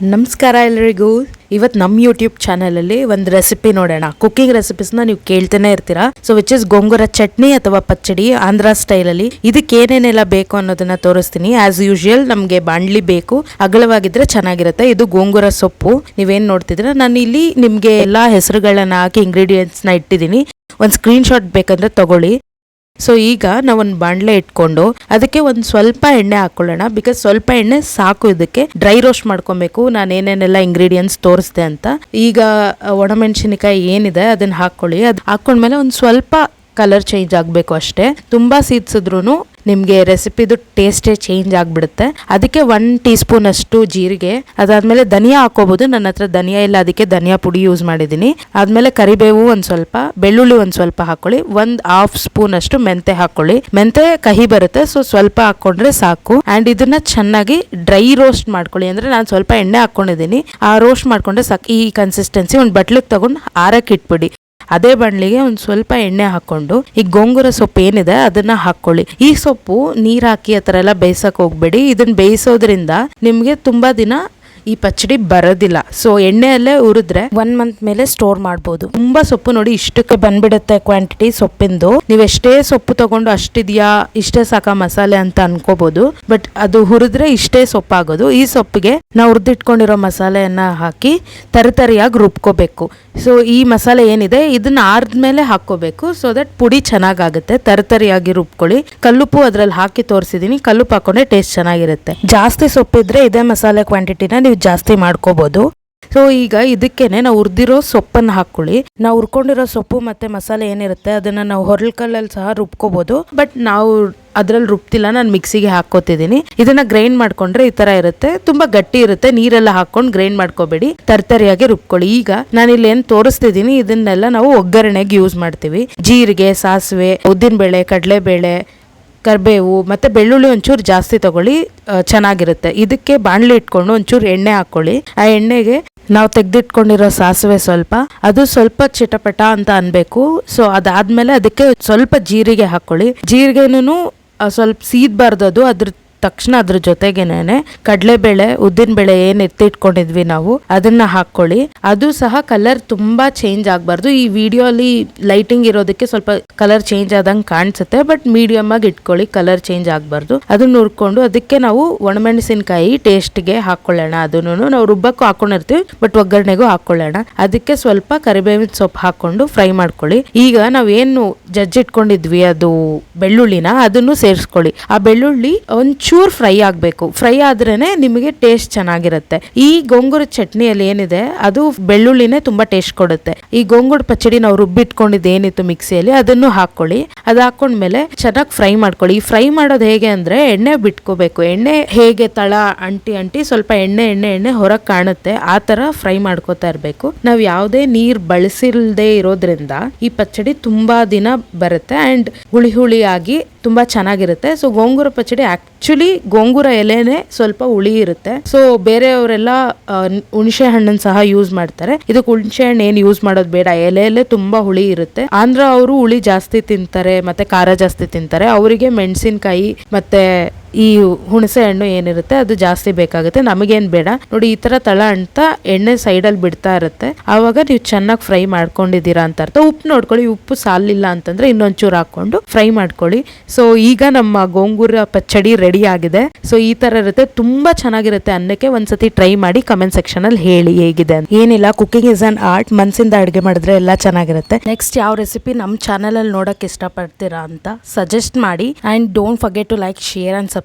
ನಮಸ್ಕಾರ ಎಲ್ಲರಿಗೂ. ಇವತ್ತು ನಮ್ಮ ಯೂಟ್ಯೂಬ್ ಚಾನಲಲ್ಲಿ ಒಂದು ರೆಸಿಪಿ ನೋಡೋಣ. ಕುಕಿಂಗ್ ರೆಸಿಪೀಸ್ನ ನೀವು ಕೇಳ್ತಾನೆ ಇರ್ತೀರಾ? So which is gongura chutney ಅಥವಾ ಪಚ್ಚಡಿ ಆಂಧ್ರ ಸ್ಟೈಲಲ್ಲಿ ಇದಕ್ಕೆ ಏನೇನೆಲ್ಲ ಬೇಕು ಅನ್ನೋದನ್ನ ತೋರಿಸ್ತೀನಿ. ಆಸ್ ಯೂಶುವಲ್ ನಮಗೆ ಬಾಣ್ಲಿ ಬೇಕು. ಅಗಲವಾಗಿದ್ರೆ ಚೆನ್ನಾಗಿರುತ್ತೆ. ಇದು ಗೋಂಗೂರ ಸೊಪ್ಪು. ನೀವೇನು ನೋಡ್ತಿದ್ರೆ ನಾನು ಇಲ್ಲಿ ನಿಮಗೆ ಎಲ್ಲ ಹೆಸರುಗಳನ್ನ ಹಾಕಿ ಇಂಗ್ರೀಡಿಯೆಂಟ್ಸ್ನ ಇಟ್ಟಿದ್ದೀನಿ. ಒಂದು ಸ್ಕ್ರೀನ್ ಶಾಟ್ ಬೇಕಂದ್ರೆ ತಗೊಳ್ಳಿ. ಸೊ ಈಗ ನಾವು ಒಂದು ಬಾಣಲೆ ಇಟ್ಕೊಂಡು ಅದಕ್ಕೆ ಒಂದು ಸ್ವಲ್ಪ ಎಣ್ಣೆ ಹಾಕೊಳ್ಳೋಣ. ಬಿಕಾಸ್ ಸ್ವಲ್ಪ ಎಣ್ಣೆ ಸಾಕು ಇದಕ್ಕೆ. ಡ್ರೈ ರೋಸ್ಟ್ ಮಾಡ್ಕೊಬೇಕು. ನಾನು ಏನೇನೆಲ್ಲ ಇಂಗ್ರೀಡಿಯೆಂಟ್ಸ್ ತೋರಿಸ್ದೆ ಅಂತ. ಈಗ ಒಣಮೆಣಸಿನಕಾಯಿ ಏನಿದೆ, ಅದನ್ನ ಹಾಕೊಳ್ಳಿ. ಅದು ಹಾಕೊಂಡ್ಮೇಲೆ ಒಂದು ಸ್ವಲ್ಪ ಕಲರ್ ಚೇಂಜ್ ಆಗಬೇಕು ಅಷ್ಟೇ. ತುಂಬಾ ಸೀದ್ಸಿದ್ರು ನಿಮಗೆ ರೆಸಿಪಿದು ಟೇಸ್ಟೇ ಚೇಂಜ್ ಆಗಿಬಿಡುತ್ತೆ. ಅದಕ್ಕೆ ಒನ್ ಟೀ ಸ್ಪೂನ್ ಅಷ್ಟು ಜೀರಿಗೆ, ಅದಾದಮೇಲೆ ಧನಿಯಾ ಹಾಕೋಬೋದು ನನ್ನ ಹತ್ರ ಧನಿಯಾ ಇಲ್ಲ, ಅದಕ್ಕೆ ಧನಿಯಾ ಪುಡಿ ಯೂಸ್ ಮಾಡಿದ್ದೀನಿ. ಆದಮೇಲೆ ಕರಿಬೇವು ಒಂದು ಸ್ವಲ್ಪ, ಬೆಳ್ಳುಳ್ಳಿ ಒಂದು ಸ್ವಲ್ಪ ಹಾಕ್ಕೊಳ್ಳಿ ಒಂದು ಹಾಫ್ ಸ್ಪೂನ್ ಅಷ್ಟು ಮೆಂತೆ ಹಾಕ್ಕೊಳ್ಳಿ ಮೆಂತೆ ಕಹಿ ಬರುತ್ತೆ ಸೊ ಸ್ವಲ್ಪ ಹಾಕ್ಕೊಂಡ್ರೆ ಸಾಕು. ಆ್ಯಂಡ್ ಇದನ್ನ ಚೆನ್ನಾಗಿ ಡ್ರೈ ರೋಸ್ಟ್ ಮಾಡ್ಕೊಳ್ಳಿ. ಅಂದ್ರೆ ನಾನು ಸ್ವಲ್ಪ ಎಣ್ಣೆ ಹಾಕ್ಕೊಂಡಿದ್ದೀನಿ. ಆ ರೋಸ್ಟ್ ಮಾಡ್ಕೊಂಡ್ರೆ ಸಾಕು. ಈ ಕನ್ಸಿಸ್ಟೆನ್ಸಿ ಒಂದು ಬಟ್ಲಿಗೆ ತಗೊಂಡು ಆರಕ್ಕೆ ಇಟ್ಬಿಡಿ. ಅದೇ ಬಾಣಲಿಗೆ ಒಂದು ಸ್ವಲ್ಪ ಎಣ್ಣೆ ಹಾಕೊಂಡು, ಈ ಗೋಂಗೂರ ಸೊಪ್ಪು ಏನಿದೆ ಅದನ್ನ ಹಾಕೊಳ್ಳಿ. ಈ ಸೊಪ್ಪು ನೀರ್ ಹಾಕಿ ಆ ಎಲ್ಲ ಬೇಯಿಸಕ್ ಹೋಗ್ಬೇಡಿ. ಇದನ್ನ ಬೇಯಿಸೋದ್ರಿಂದ ನಿಮ್ಗೆ ತುಂಬಾ ದಿನ ಈ ಪಚ್ಚಡಿ ಬರೋದಿಲ್ಲ. ಸೊ ಎಣ್ಣೆಯಲ್ಲೇ ಉರಿದ್ರೆ ಒನ್ ಮಂತ್ ಮೇಲೆ ಸ್ಟೋರ್ ಮಾಡ್ಬೋದು. ತುಂಬಾ ಸೊಪ್ಪು ನೋಡಿ ಇಷ್ಟಕ್ಕೆ ಬಂದ್ಬಿಡುತ್ತೆ ಕ್ವಾಂಟಿಟಿ ಸೊಪ್ಪಿಂದು. ನೀವು ಎಷ್ಟೇ ಸೊಪ್ಪು ತಗೊಂಡು ಅಷ್ಟಿದ್ಯಾ, ಇಷ್ಟೇ ಸಾಕ ಮಸಾಲೆ ಅಂತ ಅನ್ಕೋಬಹುದು ಬಟ್ ಅದು ಹುರಿದ್ರೆ ಇಷ್ಟೇ ಸೊಪ್ಪಾಗೋದು. ಈ ಸೊಪ್ಪಿಗೆ ನಾವು ಹುರಿದಿಟ್ಕೊಂಡಿರೋ ಮಸಾಲೆಯನ್ನ ಹಾಕಿ ತರಿತರಿಯಾಗಿ ರುಬ್ಕೋಬೇಕು. ಸೊ ಈ ಮಸಾಲೆ ಏನಿದೆ, ಇದನ್ನ ಆರ್ದ್ಮೇಲೆ ಹಾಕೋಬೇಕು ಸೊ ದಟ್ ಪುಡಿ ಚೆನ್ನಾಗಾಗುತ್ತೆ. ತರತರಿಯಾಗಿ ರುಬ್ಕೊಳ್ಳಿ. ಕಲ್ಲುಪ್ಪು ಅದ್ರಲ್ಲಿ ಹಾಕಿ ತೋರಿಸಿದೀನಿ. ಕಲ್ಲುಪ್ಪು ಹಾಕೊಂಡ್ರೆ ಟೇಸ್ಟ್ ಚೆನ್ನಾಗಿರುತ್ತೆ. ಜಾಸ್ತಿ ಸೊಪ್ಪಿದ್ರೆ ಇದೇ ಮಸಾಲೆ ಕ್ವಾಂಟಿಟಿನ ನೀವು ಜಾಸ್ತಿ ಮಾಡ್ಕೋಬಹುದು ಸೊ ಈಗ ಇದಕ್ಕೇನೆ ನಾವು ಹುರಿದಿರೋ ಸೊಪ್ಪನ್ನು ಹಾಕೊಳ್ಳಿ. ನಾವು ಹುರ್ಕೊಂಡಿರೋ ಸೊಪ್ಪು ಮತ್ತೆ ಮಸಾಲೆ ಏನಿರುತ್ತೆ, ಅದನ್ನ ನಾವು ಹೊರಳ್ಕಲ್ಲಲ್ಲಿ ಸಹ ರುಬ್ಕೋಬಹುದು ಬಟ್ ನಾವು ಅದ್ರಲ್ಲಿ ರುಬ್ತಿಲ್ಲ, ನಾನು ಮಿಕ್ಸಿಗೆ ಹಾಕೋತಿದ್ದೀನಿ ಇದನ್ನ ಗ್ರೈಂಡ್ ಮಾಡ್ಕೊಂಡ್ರೆ ಈ ತರ ಇರುತ್ತೆ. ತುಂಬಾ ಗಟ್ಟಿ ಇರುತ್ತೆ, ನೀರೆಲ್ಲ ಹಾಕೊಂಡು ಗ್ರೈಂಡ್ ಮಾಡ್ಕೋಬೇಡಿ. ತರ್ತರಿಯಾಗಿ ರುಬ್ಕೊಳ್ಳಿ. ಈಗ ನಾನು ಇಲ್ಲಿ ಏನ್ ತೋರಿಸ್ತಿದ್ದೀನಿ ಇದನ್ನೆಲ್ಲ ನಾವು ಒಗ್ಗರಣೆಗೆ ಯೂಸ್ ಮಾಡ್ತೀವಿ. ಜೀರಿಗೆ, ಸಾಸಿವೆ, ಉದ್ದಿನಬೇಳೆ, ಕಡಲೆಬೇಳೆ, ಕರಿಬೇವು ಮತ್ತೆ ಬೆಳ್ಳುಳ್ಳಿ ಒಂಚೂರು ಜಾಸ್ತಿ ತಗೊಳ್ಳಿ ಚೆನ್ನಾಗಿರುತ್ತೆ. ಇದಕ್ಕೆ ಬಾಣಲೆ ಇಟ್ಕೊಂಡು ಒಂಚೂರು ಎಣ್ಣೆ ಹಾಕೊಳ್ಳಿ. ಆ ಎಣ್ಣೆಗೆ ನಾವು ತೆಗೆದಿಟ್ಕೊಂಡಿರೋ ಸಾಸಿವೆ ಸ್ವಲ್ಪ, ಅದು ಸ್ವಲ್ಪ ಚಿಟಪಟ ಅಂತ ಅನ್ಬೇಕು. ಸೊ ಅದಾದ್ಮೇಲೆ ಅದಕ್ಕೆ ಸ್ವಲ್ಪ ಜೀರಿಗೆ ಹಾಕೊಳ್ಳಿ. ಜೀರಿಗೆನೂ ಸ್ವಲ್ಪ ಸೀದ್ಬಾರ್ದು ಅದು. ಅದ್ರ ತಕ್ಷಣ ಅದ್ರ ಜೊತೆಗೇನೆ ಕಡಲೆಬೇಳೆ ಉದ್ದಿನಬೇಳೆ ಏನು ಎತ್ತಿಟ್ಕೊಂಡಿದ್ವಿ ನಾವು, ಅದನ್ನ ಹಾಕೊಳ್ಳಿ ಅದು ಸಹ ಕಲರ್ ತುಂಬಾ ಚೇಂಜ್ ಆಗಬಾರ್ದು. ಈ ವಿಡಿಯೋ ಅಲ್ಲಿ ಲೈಟಿಂಗ್ ಇರೋದಕ್ಕೆ ಸ್ವಲ್ಪ ಕಲರ್ ಚೇಂಜ್ ಆದಂಗೆ ಕಾಣಿಸುತ್ತೆ ಬಟ್ ಮೀಡಿಯಮ್ ಆಗಿ ಇಟ್ಕೊಳ್ಳಿ ಕಲರ್ ಚೇಂಜ್ ಆಗಬಾರ್ದು. ಅದನ್ನ ಹುರ್ಕೊಂಡು ಅದಕ್ಕೆ ನಾವು ಒಣಮೆಣಸಿನಕಾಯಿ ಟೇಸ್ಟ್ಗೆ ಹಾಕೊಳ್ಳೋಣ ಅದನ್ನು ನಾವು ರುಬ್ಬಕ್ಕೂ ಹಾಕೊಂಡಿರ್ತೀವಿ ಬಟ್ ಒಗ್ಗರಣೆಗೂ ಹಾಕೊಳ್ಳೋಣ ಅದಕ್ಕೆ ಸ್ವಲ್ಪ ಕರಿಬೇವಿನ ಸೊಪ್ಪು ಹಾಕೊಂಡು ಫ್ರೈ ಮಾಡ್ಕೊಳ್ಳಿ. ಈಗ ನಾವೇನು ಜಜ್ಜಿಟ್ಕೊಂಡಿದ್ವಿ, ಅದು ಬೆಳ್ಳುಳ್ಳಿನ, ಅದನ್ನು ಸೇರಿಸ್ಕೊಳ್ಳಿ. ಆ ಬೆಳ್ಳುಳ್ಳಿ ಒಂಚೂರು ಫ್ರೈ ಆಗಬೇಕು. ಫ್ರೈ ಆದ್ರೇ ನಿಮಗೆ ಟೇಸ್ಟ್ ಚೆನ್ನಾಗಿರುತ್ತೆ. ಈ ಗೊಂಗುರ ಚಟ್ನಿಯಲ್ಲಿ ಏನಿದೆ, ಅದು ಬೆಳ್ಳುಳ್ಳಿನೇ ತುಂಬಾ ಟೇಸ್ಟ್ ಕೊಡುತ್ತೆ. ಈ ಗೋಂಗೂರ ಪಚ್ಚಡಿ ನಾವು ರುಬ್ಬಿಟ್ಕೊಂಡಿದ್ದು ಏನಿತ್ತು ಮಿಕ್ಸಿಯಲ್ಲಿ, ಅದನ್ನು ಹಾಕೊಳ್ಳಿ ಅದು ಹಾಕೊಂಡ್ಮೇಲೆ ಚೆನ್ನಾಗಿ ಫ್ರೈ ಮಾಡ್ಕೊಳ್ಳಿ. ಈ ಫ್ರೈ ಮಾಡೋದು ಹೇಗೆ ಅಂದ್ರೆ, ಎಣ್ಣೆ ಬಿಟ್ಕೋಬೇಕು. ಎಣ್ಣೆ ಹೇಗೆ ತಳ, ಅಂಟಿ ಅಂಟಿ ಸ್ವಲ್ಪ ಎಣ್ಣೆ ಎಣ್ಣೆ ಎಣ್ಣೆ ಹೊರಗೆ ಕಾಣುತ್ತೆ. ಆ ತರ ಫ್ರೈ ಮಾಡ್ಕೋತಾ ಇರಬೇಕು. ನಾವು ಯಾವುದೇ ನೀರ್ ಬಳಸಿಲ್ದೇ ಇರೋದ್ರಿಂದ ಈ ಪಚ್ಚಡಿ ತುಂಬಾ ದಿನ ಬರುತ್ತೆ. ಅಂಡ್ ಹುಳಿ ಹುಳಿಯಾಗಿ ತುಂಬಾ ಚೆನ್ನಾಗಿರುತ್ತೆ. ಸೊ ಗೋಂಗೂರ ಪಚಡಿ ಆಕ್ಚುಲಿ ಗೋಂಗೂರ ಎಲೆನೆ ಸ್ವಲ್ಪ ಹುಳಿ ಇರುತ್ತೆ ಸೊ ಬೇರೆಯವರೆಲ್ಲ ಹುಣಸೆ ಹಣ್ಣನ್ನು ಸಹ ಯೂಸ್ ಮಾಡ್ತಾರೆ. ಇದಕ್ಕೆ ಹುಣಸೆ ಹಣ್ಣು ಏನು ಯೂಸ್ ಮಾಡೋದು ಬೇಡ. ಎಲೆಯಲ್ಲೇ ತುಂಬಾ ಹುಳಿ ಇರುತ್ತೆ ಆಂಧ್ರ ಅವರು ಹುಳಿ ಜಾಸ್ತಿ ತಿಂತಾರೆ, ಮತ್ತೆ ಖಾರ ಜಾಸ್ತಿ ತಿಂತಾರೆ. ಅವರಿಗೆ ಮೆಣಸಿನಕಾಯಿ, ಮತ್ತೆ ಈ ಹುಣಸೆ ಹಣ್ಣು ಏನಿರುತ್ತೆ ಅದು ಜಾಸ್ತಿ ಬೇಕಾಗುತ್ತೆ. ನಮಗೇನ್ ಬೇಡ. ನೋಡಿ, ಈ ತರ ತಳ ಅಂತ ಎಣ್ಣೆ ಸೈಡಲ್ಲಿ ಬಿಡ್ತಾ ಇರುತ್ತೆ. ಆವಾಗ ನೀವು ಚೆನ್ನಾಗಿ ಫ್ರೈ ಮಾಡ್ಕೊಂಡಿದ್ದೀರಾ ಅಂತ ಅರ್ಥ. ಉಪ್ಪು ನೋಡ್ಕೊಳ್ಳಿ, ಉಪ್ಪು ಸಾಲಿಲ್ಲ ಅಂತಂದ್ರೆ ಇನ್ನೊಂಚೂರು ಹಾಕೊಂಡು ಫ್ರೈ ಮಾಡ್ಕೊಳ್ಳಿ. ಸೊ ಈಗ ನಮ್ಮ ಗೋಂಗೂರ ಪಚ್ಚಡಿ ರೆಡಿ ಆಗಿದೆ. ಸೊ ಈ ತರ ಇರುತ್ತೆ. ತುಂಬಾ ಚೆನ್ನಾಗಿರುತ್ತೆ ಅನ್ನಕ್ಕೆ ಒಂದ್ಸತಿ ಟ್ರೈ ಮಾಡಿ ಕಮೆಂಟ್ ಸೆಕ್ಷನ್ ಅಲ್ಲಿ ಹೇಳಿ ಹೇಗಿದೆ ಏನಿಲ್ಲ ಕುಕಿಂಗ್ ಇಸ್ ಅನ್ ಆರ್ಟ್ ಮನ್ಸಿಂದ ಅಡುಗೆ ಮಾಡಿದ್ರೆ ಎಲ್ಲ ಚೆನ್ನಾಗಿರುತ್ತೆ. ನೆಕ್ಸ್ಟ್ ಯಾವ ರೆಸಿಪಿ ನಮ್ಮ ಚಾನಲ್ ಅಲ್ಲಿ ನೋಡಕ್ ಇಷ್ಟಪಡ್ತೀರಾ ಅಂತ ಸಜೆಸ್ಟ್ ಮಾಡಿ. And don't forget to like share and subscribe